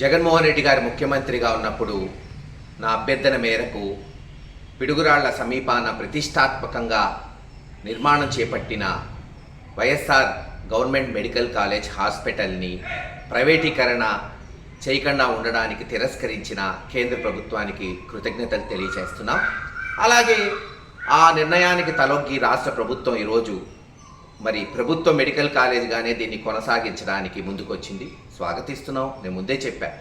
జగన్మోహన్ రెడ్డి గారు ముఖ్యమంత్రిగా ఉన్నప్పుడు నా అభ్యర్థన మేరకు పిడుగురాళ్ళ సమీపాన ప్రతిష్టాత్మకంగా నిర్మాణం చేపట్టిన వైఎస్ఆర్ గవర్నమెంట్ మెడికల్ కాలేజ్ హాస్పిటల్ని ప్రైవేటీకరణ చేయకుండా ఉండడానికి తిరస్కరించిన కేంద్ర ప్రభుత్వానికి కృతజ్ఞతలు తెలియజేస్తున్నాం. అలాగే ఆ నిర్ణయానికి తలొగ్గి రాష్ట్ర ప్రభుత్వం ఈరోజు మరి ప్రభుత్వ మెడికల్ కాలేజ్గానే దీన్ని కొనసాగించడానికి ముందుకొచ్చింది. స్వాగతిస్తున్నాం. నేను ముందే చెప్పా.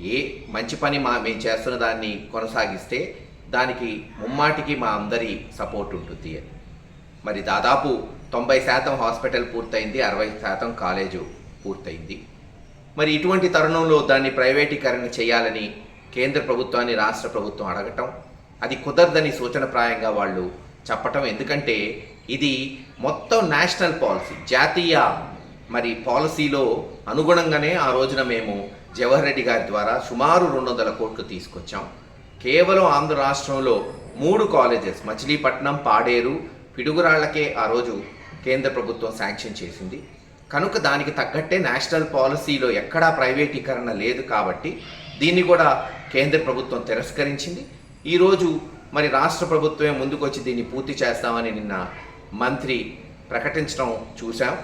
ఏ మంచి పని మా మేము చేస్తున్న దాన్ని కొనసాగిస్తే దానికి ముమ్మాటికి మా అందరి సపోర్ట్ ఉంటుంది. అని మరి దాదాపు తొంభై శాతం హాస్పిటల్ పూర్తయింది అరవై శాతం కాలేజు పూర్తయింది. మరి ఇటువంటి తరుణంలో దాన్ని ప్రైవేటీకరణ చేయాలని కేంద్ర ప్రభుత్వాన్ని రాష్ట్ర ప్రభుత్వం అడగటం అది కుదరదని సూచనప్రాయంగా వాళ్ళు చెప్పటం. ఎందుకంటే ఇది మొత్తం నేషనల్ పాలసీ జాతీయ మరి పాలసీలో అనుగుణంగానే ఆ రోజున మేము జవహర్ రెడ్డి గారి ద్వారా సుమారు రెండు వందల కోట్లు తీసుకొచ్చాం. కేవలం ఆంధ్ర రాష్ట్రంలో మూడు కాలేజెస్ మచిలీపట్నం పాడేరు పిడుగురాళ్ళకే ఆ రోజు కేంద్ర ప్రభుత్వం శాంక్షన్ చేసింది. కనుక దానికి తగ్గట్టే నేషనల్ పాలసీలో ఎక్కడా ప్రైవేటీకరణ లేదు కాబట్టి దీన్ని కూడా కేంద్ర ప్రభుత్వం తిరస్కరించింది. ఈరోజు మరి రాష్ట్ర ప్రభుత్వమే ముందుకొచ్చి దీన్ని పూర్తి చేస్తామని నిన్న మంత్రి ప్రకటించడం చూశాం.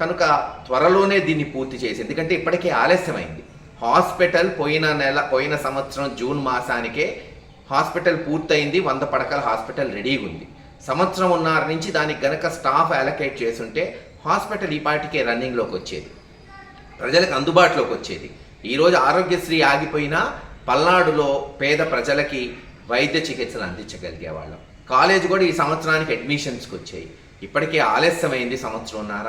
కనుక త్వరలోనే దీన్ని పూర్తి చేసి ఎందుకంటే ఇప్పటికే ఆలస్యమైంది. హాస్పిటల్ పోయిన నెల పోయిన సంవత్సరం జూన్ మాసానికే హాస్పిటల్ పూర్తయింది వంద పడకల హాస్పిటల్ రెడీగా ఉంది సంవత్సరం ఉన్నర నుంచి దానికి గనక స్టాఫ్ అలొకేట్ చేసుంటే హాస్పిటల్ ఈ పాటికే రన్నింగ్లోకి వచ్చేది. ప్రజలకు అందుబాటులోకి వచ్చేది. ఈరోజు ఆరోగ్యశ్రీ ఆగిపోయినా పల్నాడులో పేద ప్రజలకి వైద్య చికిత్సలు అందించగలిగే వాళ్ళం. కాలేజ్ కూడా ఈ సంవత్సరానికి అడ్మిషన్స్కి వచ్చాయి. ఇప్పటికే ఆలస్యమైంది సంవత్సరంన్నర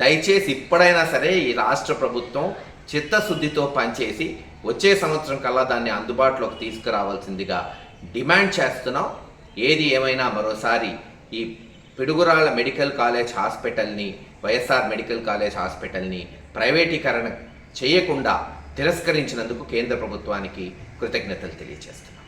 దయచేసి ఇప్పుడైనా సరే ఈ రాష్ట్ర ప్రభుత్వం చిత్తశుద్ధితో పనిచేసి వచ్చే సంవత్సరం కల్లా దాన్ని అందుబాటులోకి తీసుకురావాల్సిందిగా డిమాండ్ చేస్తున్నాం. ఏది ఏమైనా మరోసారి ఈ పిడుగురాళ్ళ మెడికల్ కాలేజ్ హాస్పిటల్ని వైఎస్ఆర్ మెడికల్ కాలేజ్ హాస్పిటల్ని ప్రైవేటీకరణ చేయకుండా తిరస్కరించినందుకు కేంద్ర ప్రభుత్వానికి కృతజ్ఞతలు తెలియజేస్తున్నాం.